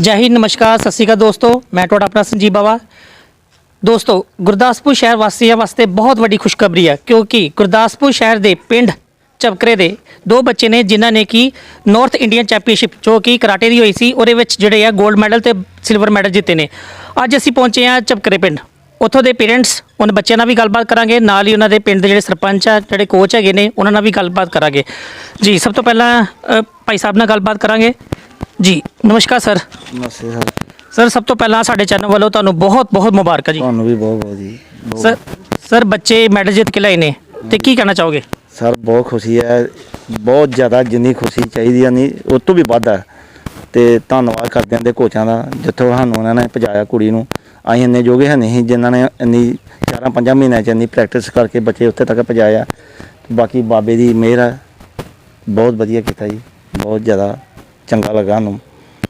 ਜੈ ਹਿੰਦ, ਨਮਸਕਾਰ, ਸਤਿ ਸ਼੍ਰੀ ਅਕਾਲ ਦੋਸਤੋ। ਮੈਂ ਤੁਹਾਡਾ ਆਪਣਾ ਸੰਜੀਵ ਬਾਵਾ। ਦੋਸਤੋ, ਗੁਰਦਾਸਪੁਰ ਸ਼ਹਿਰ ਵਾਸੀਆਂ ਵਾਸਤੇ ਬਹੁਤ ਵੱਡੀ ਖੁਸ਼ਖਬਰੀ ਹੈ, ਕਿਉਂਕਿ ਗੁਰਦਾਸਪੁਰ ਸ਼ਹਿਰ ਦੇ ਪਿੰਡ ਚਬਕਰੇ ਦੇ ਦੋ ਬੱਚੇ ਨੇ, ਜਿਨ੍ਹਾਂ ਨੇ ਕਿ ਨਾਰਥ ਇੰਡੀਅਨ ਚੈਂਪੀਅਨਸ਼ਿਪ ਜੋ ਕਿ ਕਰਾਟੇ ਦੀ ਹੋਈ ਸੀ, ਉਹਦੇ ਵਿੱਚ ਜਿਹੜੇ ਆ 골ਡ ਮੈਡਲ ਤੇ ਸਿਲਵਰ ਮੈਡਲ ਜਿੱਤੇ ਨੇ। ਅੱਜ ਅਸੀਂ ਪਹੁੰਚੇ ਆ ਚਬਕਰੇ ਪਿੰਡ। ਉੱਥੋਂ ਦੇ ਪੇਰੈਂਟਸ ਉਹਨਾਂ ਬੱਚਿਆਂ ਨਾਲ ਵੀ ਗੱਲਬਾਤ ਕਰਾਂਗੇ, ਨਾਲ ਹੀ ਉਹਨਾਂ ਦੇ ਪਿੰਡ ਦੇ ਜਿਹੜੇ ਸਰਪੰਚ ਆ, ਜਿਹੜੇ ਕੋਚ ਹੈਗੇ ਨੇ, ਉਹਨਾਂ ਨਾਲ ਵੀ ਗੱਲਬਾਤ ਕਰਾਂਗੇ। ਜੀ, ਸਭ ਤੋਂ ਪਹਿਲਾਂ ਭਾਈ ਸਾਹਿਬ ਨਾਲ ਗੱਲਬਾਤ ਕਰਾਂਗੇ। ਜੀ ਨਮਸਕਾਰ ਸਰ। ਨਮਸਤੇ ਸਰ। ਸਰ ਸਭ ਤੋਂ ਪਹਿਲਾਂ ਸਾਡੇ ਚੈਨਲ ਵੱਲੋਂ ਤੁਹਾਨੂੰ ਬਹੁਤ ਬਹੁਤ ਮੁਬਾਰਕਾਂ ਜੀ। ਤੁਹਾਨੂੰ ਵੀ ਬਹੁਤ ਬਹੁਤ ਜੀ। ਬਹੁਤ- ਸਰ ਸਰ ਬੱਚੇ ਮੈਡਲ ਜਿੱਤ ਕੇ ਲਿਆਏ ਨੇ ਤੇ ਕੀ ਕਹਿਣਾ ਚਾਹੋਗੇ? ਸਰ ਬਹੁਤ ਖੁਸ਼ੀ ਹੈ। ਬਹੁਤ ਜ਼ਿਆਦਾ ਜਿੰਨੀ ਖੁਸ਼ੀ ਚਾਹੀਦੀ ਆ ਨਹੀਂ ਉਹ ਤੋਂ ਵੀ ਵੱਧ ਹੈ। ਤੇ ਧੰਨਵਾਦ ਕਰਦੇ ਹਾਂ ਦੇ ਕੋਚਾਂ ਦਾ ਜਿੱਥੋਂ ਸਾਨੂੰ ਉਹਨਾਂ ਨੇ ਭਜਾਇਆ ਕੁੜੀ ਨੂੰ। ਅਸੀਂ ਇੰਨੇ ਜੋਗੇ ਹੈ ਨਹੀਂ ਜਿਨ੍ਹਾਂ ਨੇ ਇੰਨੀ ਚਾਰਾਂ ਪੰਜਾਂ ਮਹੀਨਿਆਂ ਚ ਇੰਨੀ ਪ੍ਰੈਕਟਿਸ ਕਰਕੇ ਬੱਚੇ ਉੱਥੇ ਤੱਕ ਪਹੁੰਚਾਇਆ। ਬਾਕੀ ਬਾਬੇ ਦੀ ਮਿਹਰ ਹੈ। ਬਹੁਤ ਵਧੀਆ ਕੀਤਾ ਜੀ। ਬਹੁਤ ਜ਼ਿਆਦਾ ਚੰਗਾ ਲੱਗਾ ਸਾਨੂੰ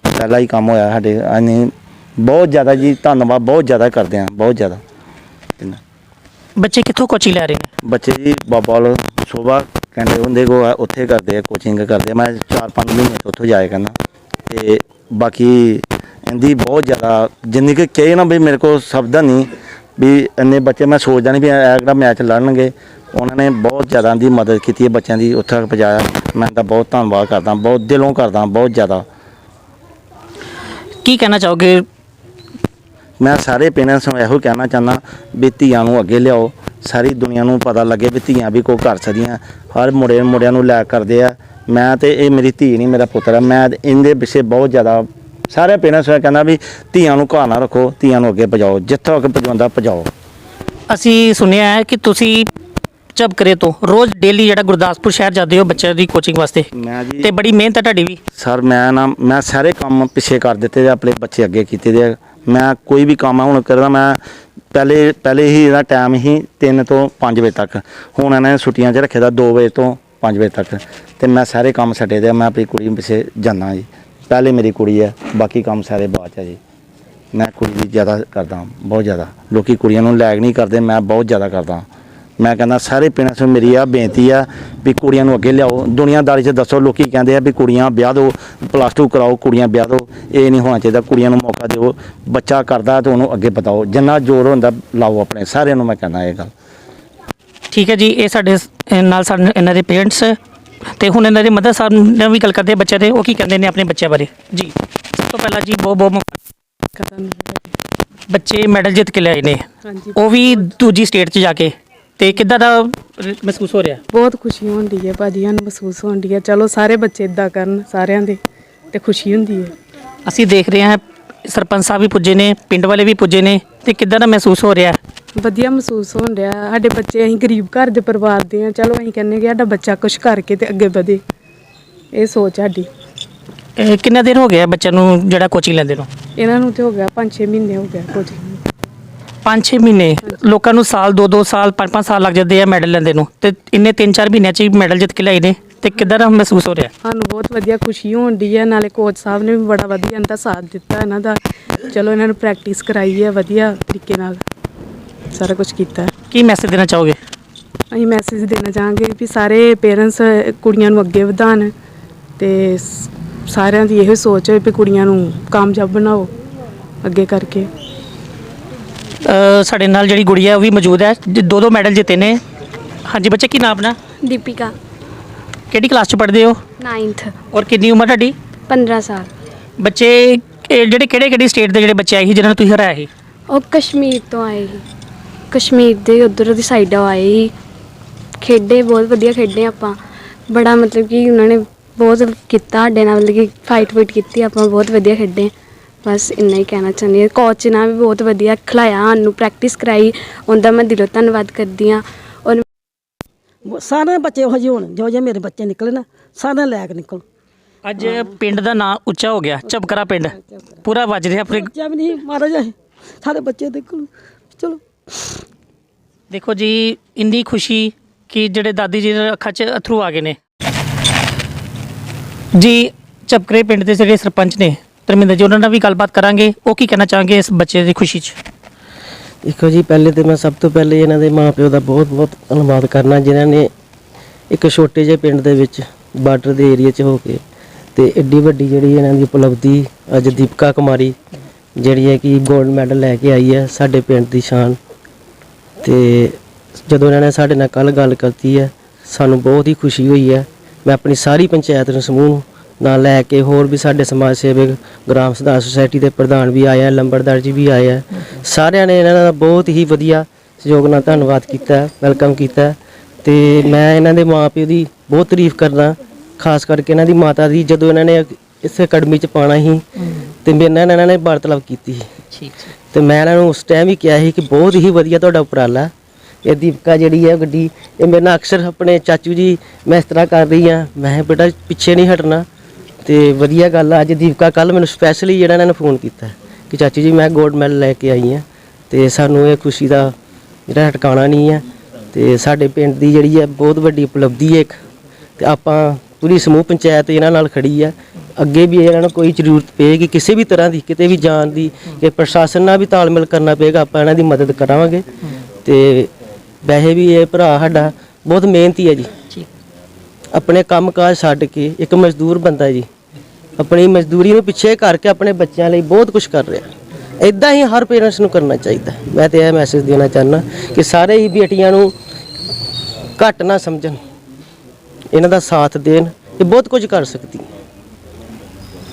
ਪਹਿਲਾ ਹੀ ਕੰਮ ਹੋਇਆ ਸਾਡੇ ਅਸੀਂ ਬਹੁਤ ਜ਼ਿਆਦਾ ਜੀ ਧੰਨਵਾਦ ਬਹੁਤ ਜ਼ਿਆਦਾ ਕਰਦੇ ਹਾਂ ਬਹੁਤ ਜ਼ਿਆਦਾ। ਬੱਚੇ ਕਿੱਥੋਂ ਕੋਚਿੰਗ ਲੈ ਰਹੇ ਨੇ? ਬੱਚੇ ਜੀ ਬਾਬਾਲ ਸੋਭਾ ਕਹਿੰਦੇ ਹੁੰਦੇ ਕੋ ਆ ਉੱਥੇ ਕਰਦੇ ਆ ਕੋਚਿੰਗ ਕਰਦੇ ਆ। ਮੈਂ 4-5 ਮਹੀਨੇ ਤੋਂ ਉੱਥੋਂ ਜਾਇਆ ਕਰਨਾ। ਤੇ ਬਾਕੀ ਇਹਦੀ ਬਹੁਤ ਜ਼ਿਆਦਾ ਜਿੰਨੀ ਕਿ ਕਹੇ ਨਾ ਵੀ ਮੇਰੇ ਕੋਲ ਸ਼ਬਦ ਨਹੀਂ ਵੀ ਇੰਨੇ ਬੱਚੇ ਮੈਂ ਸੋਚਦਾ ਨਹੀਂ ਵੀ ਇਹ ਜਿਹੜਾ ਮੈਚ ਲੜਨਗੇ ਉਹਨਾਂ ਨੇ ਬਹੁਤ ਜ਼ਿਆਦਾ ਦੀ ਮਦਦ ਕੀਤੀ ਹੈ ਬੱਚਿਆਂ ਦੀ ਉੱਥੇ ਪਹੁੰਚਾਇਆ। ਮੈਂ ਤਾਂ ਬਹੁਤ ਧੰਨਵਾਦ ਕਰਦਾ ਬਹੁਤ ਦਿਲੋਂ ਕਰਦਾ ਬਹੁਤ ਜ਼ਿਆਦਾ। ਕੀ ਕਹਿਣਾ ਚਾਹੋਗੇ? ਮੈਂ ਸਾਰੇ ਪੇਰੈਂਟਸ ਨੂੰ ਇਹੋ ਕਹਿਣਾ ਚਾਹੁੰਦਾ ਵੀ ਧੀਆਂ ਨੂੰ ਅੱਗੇ ਲਿਆਓ। ਸਾਰੀ ਦੁਨੀਆ ਨੂੰ ਪਤਾ ਲੱਗੇ ਵੀ ਧੀਆਂ ਵੀ ਕੋਈ ਕਰ ਸਕਦੀਆਂ ਹਰ ਮੁੰਡੇ ਮੁੰਡਿਆਂ ਨੂੰ ਲੈ ਕਰਦੇ ਆ। ਮੈਂ ਤੇ ਇਹ ਮੇਰੀ ਧੀ ਨਹੀਂ ਮੇਰਾ ਪੁੱਤਰ ਆ। ਮੈਂ ਇਹਦੇ ਪਿੱਛੇ ਬਹੁਤ ਜ਼ਿਆਦਾ ਸਾਰੇ ਪੇਰੈਂਟਸ ਨੂੰ ਕਹਿੰਦਾ ਵੀ ਧੀਆਂ ਨੂੰ ਘਰ ਨਾ ਰੱਖੋ ਧੀਆਂ ਨੂੰ ਅੱਗੇ ਪਜਾਓ ਜਿੱਥੋਂ ਅੱਗੇ ਪਜਾਉਂਦਾ ਪਜਾਓ ਅਸੀਂ ਸੁਣਿਆ ਹੈ ਕਿ ਤੁਸੀਂ ਚਬਕਰੇ ਤੋਂ। ਰੋਜ਼ ਡੇਲੀ ਜਿਹੜਾ ਗੁਰਦਾਸਪੁਰ ਸ਼ਹਿਰ ਜਾਂਦੇ ਹੋ ਬੱਚਿਆਂ ਦੀ ਕੋਚਿੰਗ ਵਾਸਤੇ। ਮੈਂ ਜੀ ਤੇ ਬੜੀ ਮਿਹਨਤ ਹੈ ਤੁਹਾਡੀ ਵੀ। ਸਰ ਮੈਂ ਨਾ ਮੈਂ ਸਾਰੇ ਕੰਮ ਪਿੱਛੇ ਕਰ ਦਿੱਤੇ ਦੇ ਆਪਣੇ ਬੱਚੇ ਅੱਗੇ ਕੀਤੇ ਦੇ ਆ। ਮੈਂ ਕੋਈ ਵੀ ਕੰਮ ਹੁਣ ਕਰਦਾ ਮੈਂ ਪਹਿਲੇ ਪਹਿਲੇ ਹੀ ਇਹਦਾ ਟਾਈਮ ਹੀ 3 ਤੋਂ 5 ਵਜੇ ਤੱਕ। ਹੁਣ ਇਹਨਾਂ ਨੇ ਛੁੱਟੀਆਂ 'ਚ ਰੱਖੇ ਦਾ 2 ਵਜੇ ਤੋਂ 5 ਵਜੇ ਤੱਕ। ਤੇ ਮੈਂ ਸਾਰੇ ਕੰਮ ਛੱਡੇ ਦੇ ਆ, ਮੈਂ ਆਪਣੀ ਕੁੜੀ ਪਿੱਛੇ ਜਾਣਾ ਜੀ। ਪਹਿਲੇ ਮੇਰੀ ਕੁੜੀ ਹੈ ਬਾਕੀ ਕੰਮ ਸਾਰੇ ਬਾਅਦ 'ਚ ਆ ਜੀ। ਮੈਂ ਕੁੜੀ ਦੀ ਜ਼ਿਆਦਾ ਕਰਦਾ ਬਹੁਤ ਜ਼ਿਆਦਾ। ਲੋਕੀ ਕੁੜੀਆਂ ਨੂੰ ਲੈਗ ਨਹੀਂ ਕਰਦੇ ਮੈਂ ਬਹੁਤ ਜ਼ਿਆਦਾ ਕਰਦਾ। ਮੈਂ ਕਹਿੰਦਾ ਸਾਰੇ ਪਿੰਡਾਂ ਨੂੰ ਮੇਰੀ ਆ ਬੇਨਤੀ ਆ ਵੀ ਕੁੜੀਆਂ ਨੂੰ ਅੱਗੇ ਲਿਆਓ। ਦੁਨੀਆਦਾਰੀ 'ਚ ਦੱਸੋ ਲੋਕੀ ਕਹਿੰਦੇ ਆ ਵੀ ਕੁੜੀਆਂ ਵਿਆਹ ਦਿਓ ਪਲੱਸ 2 ਕਰਾਓ ਕੁੜੀਆਂ ਵਿਆਹ ਦਿਓ। ਇਹ ਨਹੀਂ ਹੋਣਾ ਚਾਹੀਦਾ ਕੁੜੀਆਂ ਨੂੰ ਮੌਕਾ ਦਿਓ ਬੱਚਾ ਕਰਦਾ ਤੇ ਉਹਨੂੰ ਅੱਗੇ ਬਤਾਓ ਜਿੰਨਾ ਜ਼ੋਰ ਹੁੰਦਾ ਲਾਓ ਆਪਣੇ। ਸਾਰਿਆਂ ਨੂੰ ਮੈਂ ਕਹਿੰਦਾ ਇਹ ਗੱਲ। ਠੀਕ ਹੈ ਜੀ ਇਹ ਸਾਡੇ ਨਾਲ ਸਾਡੇ ਇਹਨਾਂ ਦੇ ਪੇਰੈਂਟਸ ਤੇ ਹੁਣ ਇਹਨਾਂ ਦੇ ਮਦਰ ਸਾਹਿਬ ਨਾਲ ਵੀ ਗੱਲ ਕਰਦੇ ਆ ਬੱਚਿਆਂ ਦੇ। ਉਹ ਕੀ ਕਹਿੰਦੇ ਨੇ ਆਪਣੇ ਬੱਚਿਆਂ ਬਾਰੇ? ਜੀ ਸਭ ਤੋਂ ਪਹਿਲਾਂ ਜੀ ਬਹੁਤ ਬਹੁਤ ਮੁਬਾਰਕ। ਬੱਚੇ ਮੈਡਲ ਜਿੱਤ ਕੇ ਲਿਆਏ ਨੇ। ਹਾਂਜੀ। ਉਹ ਵੀ ਦੂਜੀ ਸਟੇਟ 'ਚ ਜਾ ਕੇ। ਤੇ ਕਿੱਦਾਂ ਦਾ ਰ- ਮਹਿਸੂਸ ਹੋ ਰਿਹਾ? ਬਹੁਤ ਖੁਸ਼ੀ ਹੁੰਦੀ ਹੈ ਭਾਜੀ ਸਾਨੂੰ ਮਹਿਸੂਸ ਹੁੰਦੀ ਹੈ। ਚਲੋ ਸਾਰੇ ਬੱਚੇ ਇਦਾਂ ਕਰਨ ਸਾਰਿਆਂ ਦੇ ਤੇ ਖੁਸ਼ੀ ਹੁੰਦੀ ਹੈ। ਅਸੀਂ ਦੇਖ ਰਹੇ ਹਾਂ ਸਰਪੰਚ ਸਾਹਿਬ ਵੀ ਪੁੱਜੇ ਨੇ ਪਿੰਡ ਵਾਲੇ ਵੀ ਪੁੱਜੇ ਨੇ ਤੇ ਕਿੱਦਾਂ ਦਾ ਮਹਿਸੂਸ ਹੋ ਰਿਹਾ? ਵਧੀਆ ਮਹਿਸੂਸ ਹੋਣ ਰਿਹਾ ਸਾਡੇ ਬੱਚੇ ਅਸੀਂ ਗਰੀਬ ਘਰ ਦੇ ਪਰਿਵਾਰ ਦੇ ਆ ਚਲੋ ਅਸੀਂ ਕਹਿੰਦੇ ਕਿ ਸਾਡਾ ਬੱਚਾ ਕੁਝ ਕਰਕੇ ਤੇ ਅੱਗੇ ਵਧੇ। ਇਹ ਸੋਚ ਸਾਡੀ। ਇਹ ਕਿੰਨਾ ਦਿਨ ਹੋ ਗਿਆ ਬੱਚਿਆਂ ਨੂੰ ਜਿਹੜਾ ਕੋਚਿੰਗ ਲੈਂਦੇ ਨੂੰ? ਇਹਨਾਂ ਨੂੰ ਤੇ ਹੋ ਗਿਆ 5-6 ਮਹੀਨੇ ਹੋ ਗਿਆ ਕੁਝ 5-6 ਮਹੀਨੇ ਲੋਕਾਂ ਨੂੰ ਸਾਲ 2-2 ਸਾਲ 5-5 ਸਾਲ ਲੱਗ ਜਾਂਦੇ ਆ ਮੈਡਲ ਲੈਂਦੇ ਨੂੰ। ਤੇ ਇੰਨੇ 3-4 ਮਹੀਨਿਆਂ 'ਚ ਹੀ ਮੈਡਲ ਜਿੱਤ ਕੇ ਲਿਆਏ ਨੇ। ਤੇ ਕਿੱਦਾਂ ਦਾ ਮਹਿਸੂਸ ਹੋ ਰਿਹਾ? ਸਾਨੂੰ ਬਹੁਤ ਵਧੀਆ ਖੁਸ਼ੀ ਹੋਣ ਦੀ ਹੈ ਨਾਲੇ ਕੋਚ ਸਾਹਿਬ ਨੇ ਵੀ ਬੜਾ ਵਧੀਆ ਇਹਨਾਂ ਦਾ ਸਾਥ ਦਿੱਤਾ ਇਹਨਾਂ ਦਾ। ਚਲੋ ਇਹਨਾਂ ਨੂੰ ਪ੍ਰੈਕਟਿਸ ਕਰਾਈ ਹੈ ਵਧੀਆ ਤਰੀਕੇ ਨਾਲ। ਸਾਰਾ ਕੁਝ ਕੀਤਾ। ਕੀ ਮੈਸੇਜ ਦੇਣਾ ਚਾਹੋਗੇ? ਅਸੀਂ ਮੈਸੇਜ ਦੇਣਾ ਚਾਹਾਂਗੇ ਵੀ ਸਾਰੇ ਪੇਰੈਂਟਸ ਕੁੜੀਆਂ ਨੂੰ ਅੱਗੇ ਵਧਾਉਣ। ਤੇ ਸਾਰਿਆਂ ਦੀ ਇਹੋ ਸੋਚ ਹੈ ਵੀ ਕੁੜੀਆਂ ਨੂੰ ਕਾਮਯਾਬ ਬਣਾਓ। ਅੱਗੇ ਕਰਕੇ। ਅ, ਸਾਡੇ ਨਾਲ ਜਿਹੜੀ ਗੁੜੀਆ ਉਹ ਵੀ ਮੌਜੂਦ ਹੈ। ਜ- ਦੋ ਦੋ ਮੈਡਲ ਜਿੱਤੇ ਨੇ। ਹਾਂਜੀ ਬੱਚੇ ਕੀ ਨਾਮ ਆਪਣਾ? ਦੀਪਿਕਾ। ਕਿਹੜੀ ਕਲਾਸ 'ਚ ਪੜ੍ਹਦੇ ਹੋ? 9th ਔਰ ਕਿੰਨੀ ਉਮਰ ਤੁਹਾਡੀ? 15 ਸਾਲ। ਬੱਚੇ ਇਹ ਜਿਹੜੇ ਕਿਹੜੇ ਕਿਹੜੀ ਸਟੇਟ ਦੇ ਜਿਹੜੇ ਬੱਚੇ ਆਏ ਸੀ ਜਿਨ੍ਹਾਂ ਨੂੰ ਤੁਸੀਂ ਹਰਾਇਆ ਸੀ? ਉਹ ਕਸ਼ਮੀਰ ਤੋਂ ਆਏ ਸੀ। ਕਸ਼ਮੀਰ ਦੇ ਉਧਰ ਦੀ ਸਾਈਡੋਂ ਆਏ ਸੀ। ਖੇਡੇ ਬਹੁਤ ਵਧੀਆ ਖੇਡੇ ਆਪਾਂ। ਬੜਾ ਮਤਲਬ ਕਿ ਉਹਨਾਂ ਨੇ ਬਹੁਤ ਕੀਤਾ ਸਾਡੇ ਨਾਲ ਮਤਲਬ ਕਿ ਫਾਈਟ ਫਾਈਟ ਕੀਤੀ ਆਪਾਂ ਬਹੁਤ ਵਧੀਆ ਖੇਡੇ। ਬਸ ਇੰਨਾ ਹੀ ਕਹਿਣਾ ਚਾਹੁੰਦੀ ਹਾਂ। ਕੋਚ ਨੇ ਵੀ ਬਹੁਤ ਵਧੀਆ ਖਿਲਾਇਆ ਸਾਨੂੰ ਪ੍ਰੈਕਟਿਸ ਕਰਾਈ। ਉਹਦਾ ਮੈਂ ਦਿਲੋਂ ਧੰਨਵਾਦ ਕਰਦੀ ਹਾਂ। ਔਰ ਸਾਰੇ ਬੱਚੇ ਉਹ ਜਿਹੇ ਹੋਣ ਜੋ ਜਿਹੇ ਮੇਰੇ ਬੱਚੇ ਨਿਕਲੇ ਨਾ ਸਾਰੇ ਲੈਕ ਨਿਕਲ ਅੱਜ ਪਿੰਡ ਦਾ ਨਾਂ ਉੱਚਾ ਹੋ ਗਿਆ ਚਬਕਰਾ ਪਿੰਡ। ਪੂਰਾ ਵੱਜ ਰਿਹਾ ਆਪਣੇ ਬੱਚਾ ਵੀ ਨਹੀਂ ਮਾਰਾ ਜਾਏ ਸਾਰੇ ਬੱਚੇ ਨਿਕਲ ਚਲੋ। ਦੇਖੋ ਜੀ ਇੰਨੀ ਖੁਸ਼ੀ ਕਿ ਜਿਹੜੇ ਦਾਦੀ ਜੀ ਦੇ ਅੱਖਾਂ 'ਚ ਅਥਰੂ ਆ ਗਏ ਨੇ। ਜੀ ਚਪਕਰੇ ਪਿੰਡ ਦੇ ਜਿਹੜੇ ਸਰਪੰਚ ਨੇ ਧਰਮਿੰਦਰ ਜੀ, ਉਹਨਾਂ ਨਾਲ ਵੀ ਗੱਲਬਾਤ ਕਰਾਂਗੇ। ਉਹ ਕੀ ਕਹਿਣਾ ਚਾਹਾਂਗੇ ਇਸ ਬੱਚੇ ਦੀ ਖੁਸ਼ੀ 'ਚ? ਦੇਖੋ ਜੀ, ਪਹਿਲੇ ਤੇ ਮੈਂ ਸਭ ਤੋਂ ਪਹਿਲੇ ਇਹਨਾਂ ਦੇ ਮਾਪਿਓ ਦਾ ਬਹੁਤ-ਬਹੁਤ ਧੰਨਵਾਦ ਕਰਨਾ, ਜਿਨ੍ਹਾਂ ਨੇ ਇੱਕ ਛੋਟੇ ਜਿਹੇ ਪਿੰਡ ਦੇ ਵਿੱਚ ਬਾਰਡਰ ਦੇ ਏਰੀਆ 'ਚ ਹੋ ਕੇ ਤੇ ਐਡੀ ਵੱਡੀ ਜਿਹੜੀ ਇਹਨਾਂ ਦੀ ਉਪਲਬਧੀ ਅੱਜ ਦੀਪਕਾ ਕੁਮਾਰੀ, ਜਿਹੜੀ ਹੈ ਕਿ 골ਡ ਮੈਡਲ ਲੈ ਕੇ ਆਈ ਹੈ ਸਾਡੇ ਪਿੰਡ ਦੀ ਸ਼ਾਨ। ਤੇ ਜਦੋਂ ਇਹਨਾਂ ਨੇ ਸਾਡੇ ਨਾਲ ਕੱਲ ਗੱਲ ਕਰਤੀ ਹੈ, ਸਾਨੂੰ ਬਹੁਤ ਹੀ ਖੁਸ਼ੀ ਹੋਈ ਹੈ। ਮੈਂ ਆਪਣੀ ਸਾਰੀ ਪੰਚਾਇਤ ਨੂੰ ਸਮੂਹ ਨੂੰ ਨਾਲ ਲੈ ਕੇ ਹੋਰ ਵੀ ਸਾਡੇ ਸਮਾਜ ਸੇਵਕ ਗ੍ਰਾਮ ਸੁਧਾਰ ਸੁਸਾਇਟੀ ਦੇ ਪ੍ਰਧਾਨ ਵੀ ਆਏ ਆ ਲੰਬੜਦਾਰ ਜੀ ਵੀ ਆਏ ਆ। ਸਾਰਿਆਂ ਨੇ ਇਹਨਾਂ ਦਾ ਬਹੁਤ ਹੀ ਵਧੀਆ ਸਹਿਯੋਗ ਨਾਲ ਧੰਨਵਾਦ ਕੀਤਾ ਵੈਲਕਮ ਕੀਤਾ। ਤੇ ਮੈਂ ਇਹਨਾਂ ਦੇ ਮਾਪਿਓ ਦੀ ਬਹੁਤ ਤਾਰੀਫ ਕਰਦਾ ਖਾਸ ਕਰਕੇ ਇਹਨਾਂ ਦੀ ਮਾਤਾ ਦੀ ਜਦੋਂ ਇਹਨਾਂ ਨੇ ਇਸ ਅਕੈਡਮੀ ਚ ਪਾਣਾ ਸੀ ਤੇ ਮੇਰੇ ਨਾਲ ਇਹਨਾਂ ਨੇ ਵਾਰਤਾਲਾਪ ਕੀਤੀ ਸੀ। ਠੀਕ ਤੇ ਮੈਂ ਇਹਨਾਂ ਨੂੰ ਉਸ ਟਾਈਮ ਹੀ ਕਿਹਾ ਸੀ ਕਿ ਬਹੁਤ ਹੀ ਵਧੀਆ ਤੁਹਾਡਾ ਉਪਰਾਲਾ। ਇਹ ਦੀਪਕਾ ਜਿਹੜੀ ਹੈ ਗੱਡੀ ਇਹ ਮੇਰੇ ਨਾਲ ਅਕਸਰ ਆਪਣੇ ਚਾਚੂ ਜੀ ਮੈਂ ਇਸ ਤਰ੍ਹਾਂ ਕਰ ਰਹੀ ਆ ਮੈਂ ਬੇਟਾ ਪਿੱਛੇ ਨਹੀਂ ਹਟਣਾ। ਤੇ ਵਧੀਆ ਗੱਲ ਆ, ਅੱਜ ਦੀਪਕਾ ਕੱਲ ਮੈਨੂੰ ਸਪੈਸ਼ਲੀ ਜਿਹੜਾ ਇਹਨਾਂ ਨੇ ਫੋਨ ਕੀਤਾ ਕਿ ਚਾਚੀ ਜੀ ਮੈਂ ਗੋਲਡ ਮੈਡਲ ਲੈ ਕੇ ਆਈ ਹਾਂ ਤੇ ਸਾਨੂੰ ਇਹ ਖੁਸ਼ੀ ਦਾ ਜਿਹੜਾ ਟਿਕਾਣਾ ਨਹੀਂ ਹੈ ਤੇ ਸਾਡੇ ਪਿੰਡ ਦੀ ਜਿਹੜੀ ਹੈ ਬਹੁਤ ਵੱਡੀ ਉਪਲਬਧੀ ਹੈ ਇੱਕ ਤੇ ਆਪਾਂ ਪੂਰੀ ਸਮੂਹ ਪੰਚਾਇਤ ਇਹਨਾਂ ਨਾਲ ਖੜੀ ਹੈ। ਅੱਗੇ ਵੀ ਇਹਨਾਂ ਨੂੰ ਕੋਈ ਜ਼ਰੂਰਤ ਪਏਗੀ, ਕਿਸੇ ਵੀ ਤਰ੍ਹਾਂ ਦੀ, ਕਿਤੇ ਵੀ ਜਾਣ ਦੀ ਕਿ ਪ੍ਰਸ਼ਾਸਨ ਨਾਲ ਵੀ ਤਾਲਮੇਲ ਕਰਨਾ ਪਏਗਾ, ਆਪਾਂ ਇਹਨਾਂ ਦੀ ਮਦਦ ਕਰਾਂਗੇ। ਤੇ ਵੈਸੇ ਵੀ ਇਹ ਭਰਾ ਸਾਡਾ ਬਹੁਤ ਮਿਹਨਤੀ ਹੈ ਜੀ। ਆਪਣੇ ਕੰਮਕਾਜ ਛੱਡ ਕੇ ਇੱਕ ਮਜ਼ਦੂਰ ਬੰਦਾ ਜੀ। ਆਪਣੀ ਮਜ਼ਦੂਰੀ ਨੂੰ ਪਿੱਛੇ ਕਰਕੇ ਆਪਣੇ ਬੱਚਿਆਂ ਲਈ ਬਹੁਤ ਕੁਝ ਕਰ ਰਿਹਾ। ਇਦਾਂ ਹੀ ਹਰ ਪੇਰੈਂਟਸ ਨੂੰ ਕਰਨਾ ਚਾਹੀਦਾ। ਮੈਂ ਤੇ ਇਹ ਮੈਸੇਜ ਦੇਣਾ ਚਾਹੁੰਦਾ ਕਿ ਸਾਰੇ ਹੀ ਬੇਟੀਆਂ ਨੂੰ ਘੱਟ ਨਾ ਸਮਝਣ। ਇਹਨਾਂ ਦਾ ਸਾਥ ਦੇਣ। ਇਹ ਬਹੁਤ ਕੁਝ ਕਰ ਸਕਦੀ।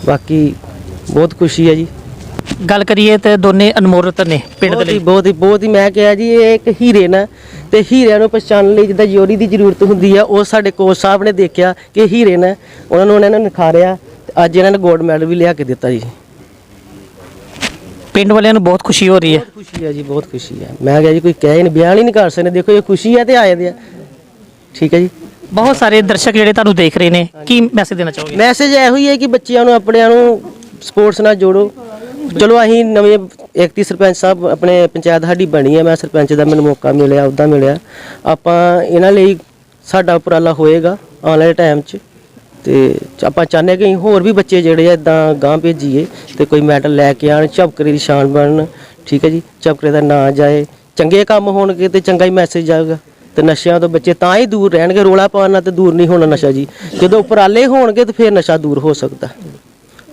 ਬਾਕੀ ਬਹੁਤ ਖੁਸ਼ੀ ਹੈ ਜੀ। ਗੱਲ ਕਰੀਏ ਤੇ ਦੋਨੇ ਅਨਮੋਲ ਰਤਨ ਨੇ ਪਿੰਡ ਦੇ ਬਹੁਤ ਹੀ ਲਈ। ਬਹੁਤ ਹੀ ਬਹੁਤ ਹੀ ਮੈਂ ਕਿਹਾ ਜੀ ਇਹ ਇੱਕ ਹੀਰੇ ਨਾ ਤੇ ਹੀਰਿਆਂ ਨੂੰ ਪਛਾਣਨ ਲਈ ਜਿੱਦਾਂ ਜੋਰੀ ਦੀ ਜ਼ਰੂਰਤ ਹੁੰਦੀ ਆ ਉਹ ਸਾਡੇ ਕੋਚ ਸਾਹਿਬ ਨੇ ਦੇਖਿਆ ਕਿ ਹੀਰੇ ਨੇ ਉਹਨਾਂ ਨੂੰ ਉਹਨਾਂ ਨੇ ਨਿਖਾਰਿਆ ਤੇ ਅੱਜ ਇਹਨਾਂ ਨੇ ਗੋਲਡ ਮੈਡਲ ਵੀ ਲਿਆ ਕੇ ਦਿੱਤਾ ਜੀ। ਪਿੰਡ ਵਾਲਿਆਂ ਨੂੰ ਬਹੁਤ ਖੁਸ਼ੀ ਹੋ ਰਹੀ ਹੈ। ਖੁਸ਼ੀ ਹੈ ਜੀ ਬਹੁਤ ਖੁਸ਼ੀ ਹੈ ਮੈਂ ਕਿਹਾ ਜੀ ਕੋਈ ਕਹਿ ਨਹੀਂ ਬਿਆਨ ਹੀ ਨਹੀਂ ਕਰ ਸਕਦੇ ਦੇਖੋ ਇਹ ਖੁਸ਼ੀ ਹੈ ਤੇ ਆਏ ਦੇ ਆ। ਠੀਕ ਹੈ ਜੀ? ਬਹੁਤ ਸਾਰੇ ਦਰਸ਼ਕ ਜਿਹੜੇ ਤੁਹਾਨੂੰ ਦੇਖ ਰਹੇ ਨੇ ਕੀ ਮੈਸੇਜ ਦੇਣਾ ਚਾਹੋਗੇ? ਮੈਸੇਜ ਇਹੋ ਹੀ ਹੈ ਕਿ ਬੱਚਿਆਂ ਨੂੰ ਆਪਣਿਆਂ ਨੂੰ ਸਪੋਰਟਸ ਨਾਲ ਜੋੜੋ। ਚਲੋ ਅਸੀਂ ਨਵੇਂ ਇਕਤੀ ਸਰਪੰਚ ਸਾਹਿਬ ਆਪਣੇ ਪੰਚਾਇਤ ਸਾਡੀ ਬਣੀ ਹੈ ਮੈਂ ਸਰਪੰਚ ਦਾ ਮੈਨੂੰ ਮੌਕਾ ਮਿਲਿਆ ਉਹਦਾ ਮਿਲਿਆ। ਆਪਾਂ ਇਹਨਾਂ ਲਈ ਸਾਡਾ ਉਪਰਾਲਾ ਹੋਏਗਾ ਆਉਣ ਵਾਲੇ ਟਾਈਮ 'ਚ ਤੇ ਆਪਾਂ ਚਾਹੁੰਦੇ ਕਿ ਹੋਰ ਵੀ ਬੱਚੇ ਜਿਹੜੇ ਆ ਇਦਾਂ ਗਾਂ ਭੇਜੀਏ ਤੇ ਕੋਈ ਮੈਡਲ ਲੈ ਕੇ ਆਣ ਝਪਕਰੇ ਦੀ ਸ਼ਾਨ ਬਣਨ, ਠੀਕ ਹੈ ਜੀ, ਝਪਕਰੇ ਦਾ ਨਾਂ ਜਾਏ। ਚੰਗੇ ਕੰਮ ਹੋਣਗੇ ਤੇ ਚੰਗਾ ਹੀ ਮੈਸੇਜ ਜਾਊਗਾ ਤੇ ਨਸ਼ਿਆਂ ਤੋਂ ਬੱਚੇ ਤਾਂ ਹੀ ਦੂਰ ਰਹਿਣਗੇ, ਰੋਲਾ ਪਾਉਣ ਨਾਲ ਤੇ ਦੂਰ ਨਹੀਂ ਹੋਣਾ ਨਸ਼ਾ ਜੀ। ਜਦੋਂ ਉਪਰਾਲੇ ਹੋਣਗੇ ਤੇ ਫਿਰ ਨਸ਼ਾ ਦੂਰ ਹੋ ਸਕਦਾ।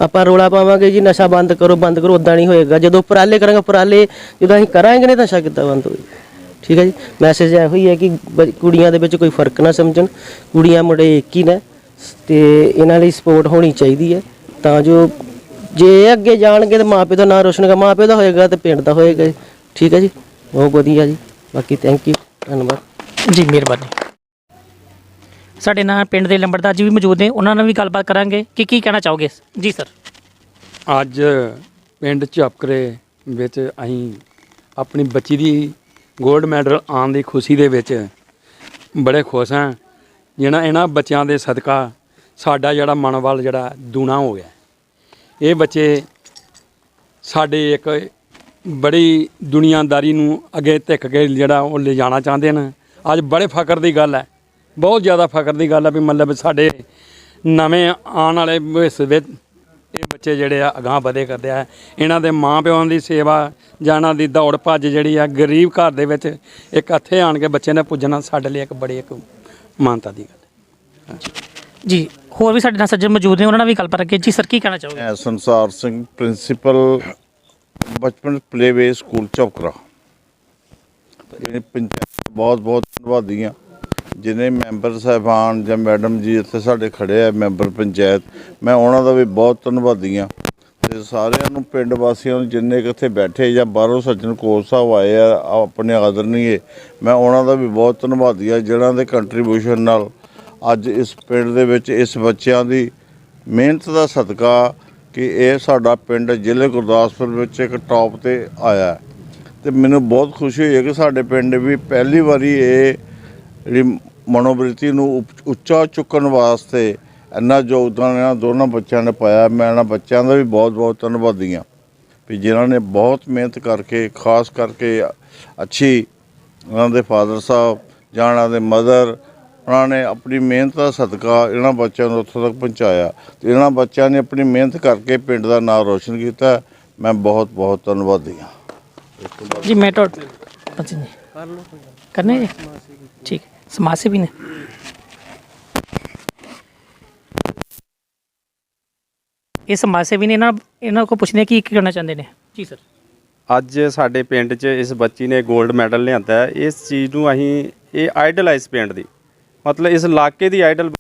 ਆਪਾਂ ਰੋਲਾ ਪਾਵਾਂਗੇ ਜੀ, ਨਸ਼ਾ ਬੰਦ ਕਰੋ ਬੰਦ ਕਰੋ ਉਦਾਂ ਨਹੀਂ ਹੋਏਗਾ। ਜਦੋਂ ਉਪਰਾਲੇ ਕਰਾਂਗੇ, ਉਪਰਾਲੇ ਜਦੋਂ ਅਸੀਂ ਕਰਾਂਗੇ ਨਹੀਂ ਤਾਂ ਨਸ਼ਾ ਕਿੱਦਾਂ ਬੰਦ ਹੋਏਗਾ? ਠੀਕ ਹੈ ਜੀ? ਮੈਸੇਜ ਇਹੋ ਹੀ ਹੈ ਕਿ ਬ- ਕੁੜੀਆਂ ਦੇ ਵਿੱਚ ਕੋਈ ਫ਼ਰਕ ਨਾ ਸਮਝਣ। ਕੁੜੀਆਂ ਮੁੰਡੇ ਇੱਕ ਹੀ ਨੇ, ਤੇ ਇਹਨਾਂ ਲਈ ਸਪੋਰਟ ਹੋਣੀ ਚਾਹੀਦੀ ਹੈ। ਤਾਂ ਜੋ ਜੇ ਅੱਗੇ ਜਾਣਗੇ ਤੇ ਮਾਪੇ ਦਾ ਨਾਂ ਰੋਸ਼ਨ ਕਰ ਮਾਪੇ ਦਾ ਹੋਏਗਾ ਤੇ ਪਿੰਡ ਦਾ ਹੋਏਗਾ ਠੀਕ ਹੈ ਜੀ? ਬਹੁਤ ਵਧੀਆ ਜੀ। ਬਾਕੀ ਥੈਂਕ ਯੂ ਧੰਨਵਾਦ। ਜੀ, ਮਿਹਰਬਾਨੀ। ਸਾਡੇ ਨਾਲ ਪਿੰਡ ਦੇ ਲੰਬੜਦਾਰ ਜੀ ਵੀ ਮੌਜੂਦ ਨੇ, ਉਹਨਾਂ ਨਾਲ ਵੀ ਗੱਲਬਾਤ ਕਰਾਂਗੇ ਕਿ ਕੀ ਕਹਿਣਾ ਚਾਹੋਗੇ? ਜੀ ਸਰ ਅੱਜ ਪਿੰਡ ਝਪਕਰੇ ਵਿੱਚ ਅਸੀਂ ਆਪਣੀ ਬੱਚੀ ਦੀ 골ਡ ਮੈਡਲ ਆਉਣ ਦੀ ਖੁਸ਼ੀ ਦੇ ਵਿੱਚ ਬੜੇ ਖੁਸ਼ ਹਾਂ ਜਿਹਨਾਂ ਇਹਨਾਂ ਬੱਚਿਆਂ ਦੇ ਸਦਕਾ ਸਾਡਾ ਜਿਹੜਾ ਮਨੋਬਲ ਜਿਹੜਾ ਦੂਣਾ ਹੋ ਗਿਆ। ਇਹ ਬੱਚੇ ਸਾਡੇ ਇੱਕ ਬੜੀ ਦੁਨੀਆਦਾਰੀ ਨੂੰ ਅੱਗੇ ਧਿੱਕ ਕੇ ਜਿਹੜਾ ਉਹ ਲਿਜਾਣਾ ਚਾਹੁੰਦੇ ਨੇ ਅੱਜ ਬੜੇ ਫਖਰ ਦੀ ਗੱਲ ਹੈ। ਬਹੁਤ ਜ਼ਿਆਦਾ ਫਖਰ ਦੀ ਗੱਲ ਹੈ ਵੀ ਮਤਲਬ ਸਾਡੇ ਨਵੇਂ ਆਉਣ ਵਾਲੇ ਭਵਿੱਖ ਵਿੱਚ ਇਹ ਬੱਚੇ ਜਿਹੜੇ ਆ ਅਗਾਂਹ ਵਧੇ ਕਰਦੇ ਆ। ਇਹਨਾਂ ਦੇ ਮਾਂ ਪਿਓਾਂ ਦੀ ਸੇਵਾ ਜਾਂ ਇਹਨਾਂ ਦੀ ਦੌੜ ਭੱਜ ਜਿਹੜੀ ਆ ਗਰੀਬ ਘਰ ਦੇ ਵਿੱਚ ਇੱਕ ਹੱਥੇ ਆਣ ਕੇ ਬੱਚੇ ਨੇ ਪੁੱਜਣਾ ਸਾਡੇ ਲਈ ਇੱਕ ਬੜੀ ਇੱਕ ਮਾਨਤਾ ਦੀ ਗੱਲ ਜੀ ਹੋਰ ਵੀ ਸਾਡੇ ਨਾਲ ਸੱਜਣ ਮੌਜੂਦ ਨੇ ਉਹਨਾਂ ਨਾਲ ਵੀ ਗੱਲਬਾਤ ਕਰਾਂਗੇ ਜੀ ਸਰ ਕੀ ਕਹਿਣਾ ਚਾਹੋਗੇ? ਮੈਂ Sansar Singh principal Bachpan playway school Chaukra. ਇਹ ਪੰਚਾਇਤ ਬਹੁਤ ਬਹੁਤ ਧੰਨਵਾਦੀ ਹਾਂ ਜਿਨੇ ਮੈਂਬਰ ਸਾਹਿਬਾਨ ਜਾਂ ਮੈਡਮ ਜੀ ਇੱਥੇ ਸਾਡੇ ਖੜੇ ਆ, ਮੈਂਬਰ ਪੰਚਾਇਤ, ਮੈਂ ਉਹਨਾਂ ਦਾ ਵੀ ਬਹੁਤ ਧੰਨਵਾਦੀ ਹਾਂ ਤੇ ਸਾਰਿਆਂ ਨੂੰ, ਪਿੰਡ ਵਾਸੀਆਂ ਨੂੰ, ਜਿੰਨੇ ਕੁ ਇੱਥੇ ਬੈਠੇ ਜਾਂ ਬਾਹਰੋਂ ਸੱਜਣ ਕੋਚ ਸਾਹਿਬ ਆਏ ਆ ਆਪਣੇ ਆਦਰਨੀਏ, ਮੈਂ ਉਹਨਾਂ ਦਾ ਵੀ ਬਹੁਤ ਧੰਨਵਾਦੀ ਹਾਂ ਜਿਹਨਾਂ ਦੇ ਕੰਟਰੀਬਿਊਸ਼ਨ ਨਾਲ ਅੱਜ ਇਸ ਪਿੰਡ ਦੇ ਵਿੱਚ ਇਸ ਬੱਚਿਆਂ ਦੀ ਮਿਹਨਤ ਦਾ ਸਦਕਾ ਕਿ ਇਹ ਸਾਡਾ ਪਿੰਡ ਜ਼ਿਲ੍ਹੇ ਗੁਰਦਾਸਪੁਰ ਵਿੱਚ ਇੱਕ ਟੌਪ ਤੇ ਆਇਆ ਹੈ। ਤੇ ਮੈਨੂੰ ਬਹੁਤ ਖੁਸ਼ੀ ਹੋਈ ਹੈ ਕਿ ਸਾਡੇ ਪਿੰਡ ਵੀ ਪਹਿਲੀ ਵਾਰੀ ਇਹ ਜਿਹੜੀ ਮਨੋਬ੍ਰਿਤੀ ਨੂੰ ਉਪ- ਉੱਚਾ ਚੁੱਕਣ ਵਾਸਤੇ ਇੰਨਾ ਯੋਗਦਾਨ ਇਹਨਾਂ ਦੋਨਾਂ ਬੱਚਿਆਂ ਨੇ ਪਾਇਆ। ਮੈਂ ਇਹਨਾਂ ਬੱਚਿਆਂ ਦਾ ਵੀ ਬਹੁਤ ਬਹੁਤ ਧੰਨਵਾਦੀ ਹਾਂ ਵੀ ਜਿਨ੍ਹਾਂ ਨੇ ਬਹੁਤ ਮਿਹਨਤ ਕਰਕੇ, ਖਾਸ ਕਰਕੇ ਅੱਛੀ ਉਹਨਾਂ ਦੇ ਫਾਦਰ ਸਾਹਿਬ ਜਾਂ ਉਹਨਾਂ ਦੇ ਮਦਰ, ਉਹਨਾਂ ਨੇ ਆਪਣੀ ਮਿਹਨਤ ਦਾ ਸਦਕਾ ਇਹਨਾਂ ਬੱਚਿਆਂ ਨੂੰ ਉੱਥੋਂ ਤੱਕ ਪਹੁੰਚਾਇਆ। ਤੇ ਇਹਨਾਂ ਬੱਚਿਆਂ ਨੇ ਆਪਣੀ ਮਿਹਨਤ ਕਰਕੇ ਪਿੰਡ ਦਾ ਨਾਮ ਰੋਸ਼ਨ ਕੀਤਾ। ਮੈਂ ਬਹੁਤ ਬਹੁਤ ਧੰਨਵਾਦੀ ਹਾਂ। ਜੀ, ਮੈਂ ਟੋਟ ਅੱਛਾ ਜੀ। ਕਰਨੇ ਜੀ? ਠੀਕ ਸਮਾਜ ਸੇਵੀ ਨੇ। ਇਹ ਸਮਾਜ ਸੇਵੀ ਨੇ। ਇਹਨਾਂ ਇਹਨਾਂ ਕੋਲ ਪੁੱਛਦੇ ਕੀ ਕੀ ਕਰਨਾ ਚਾਹੁੰਦੇ ਨੇ। ਜੀ ਸਰ। ਅੱਜ ਸਾਡੇ ਪਿੰਡ 'ਚ ਇਸ ਬੱਚੀ ਨੇ 골ਡ ਮੈਡਲ ਲਿਆਂਦਾ ਹੈ। ਇਸ ਚੀਜ਼ ਨੂੰ ਅਸੀਂ, ਇਹ ਆਈਡਲ ਹੈ ਇਸ ਪਿੰਡ ਦੀ। ਮਤਲਬ ਇਸ ਇਲਾਕੇ ਦੀ ਆਈਡਲ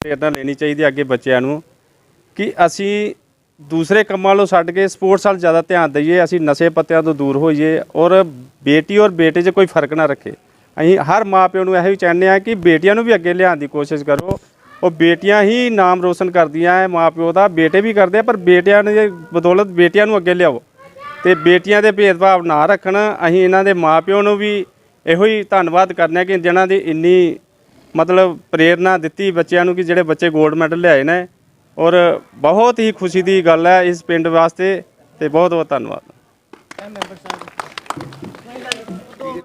ਪ੍ਰੇਰਨਾ ਲੈਣੀ ਚਾਹੀਦੀ ਅੱਗੇ ਬੱਚਿਆਂ ਨੂੰ ਕਿ ਅਸੀਂ ਦੂਸਰੇ ਕੰਮਾਂ ਨੂੰ ਛੱਡ ਕੇ ਸਪੋਰਟਸ ਵੱਲ ਜ਼ਿਆਦਾ ਧਿਆਨ ਦਈਏ, ਅਸੀਂ ਨਸ਼ੇ ਪੱਤਿਆਂ ਤੋਂ ਦੂਰ ਹੋਈਏ ਔਰ ਬੇਟੀ ਔਰ ਬੇਟੇ 'ਚ ਕੋਈ ਫ਼ਰਕ ਨਾ ਰੱਖੇ। ਅਸੀਂ ਹਰ ਮਾਪਿਓ ਨੂੰ ਇਹੋ ਹੀ ਚਾਹੁੰਦੇ ਆ ਕਿ ਬੇਟੀਆਂ ਨੂੰ ਵੀ ਅੱਗੇ ਲਿਆਉਣ ਦੀ ਕੋਸ਼ਿਸ਼ ਕਰੋ। ਉਹ ਬੇਟੀਆਂ ਹੀ ਨਾਮ ਰੋਸ਼ਨ ਕਰਦੀਆਂ ਹੈ ਮਾਪਿਓ ਦਾ ਬੇਟੇ ਵੀ ਕਰਦੇ ਆ, ਪਰ ਬੇਟਿਆਂ ਨੇ ਬਦੌਲਤ ਬੇਟੀਆਂ ਨੂੰ ਅੱਗੇ ਲਿਆਓ। ਤੇ ਬੇਟੀਆਂ ਦੇ ਭੇਦਭਾਵ ਨਾ ਰੱਖਣ, ਅਸੀਂ ਇਹਨਾਂ ਦੇ ਮਾਪਿਓ ਨੂੰ ਵੀ ਇਹੋ ਹੀ ਧੰਨਵਾਦ ਕਰਨੇ ਕਿ ਜਿਨ੍ਹਾਂ ਦੀ ਇੰਨੀ ਮਤਲਬ ਪ੍ਰੇਰਨਾ ਦਿੱਤੀ ਬੱਚਿਆਂ ਨੂੰ ਕਿ ਜਿਹੜੇ ਬੱਚੇ 골ਡ ਮੈਡਲ ਲਿਆਏ ਨੇ। ਔਰ ਬਹੁਤ ਹੀ ਖੁਸ਼ੀ ਦੀ ਗੱਲ ਹੈ ਇਸ ਪਿੰਡ ਵਾਸਤੇ ਤੇ ਬਹੁਤ ਬਹੁਤ ਧੰਨਵਾਦ।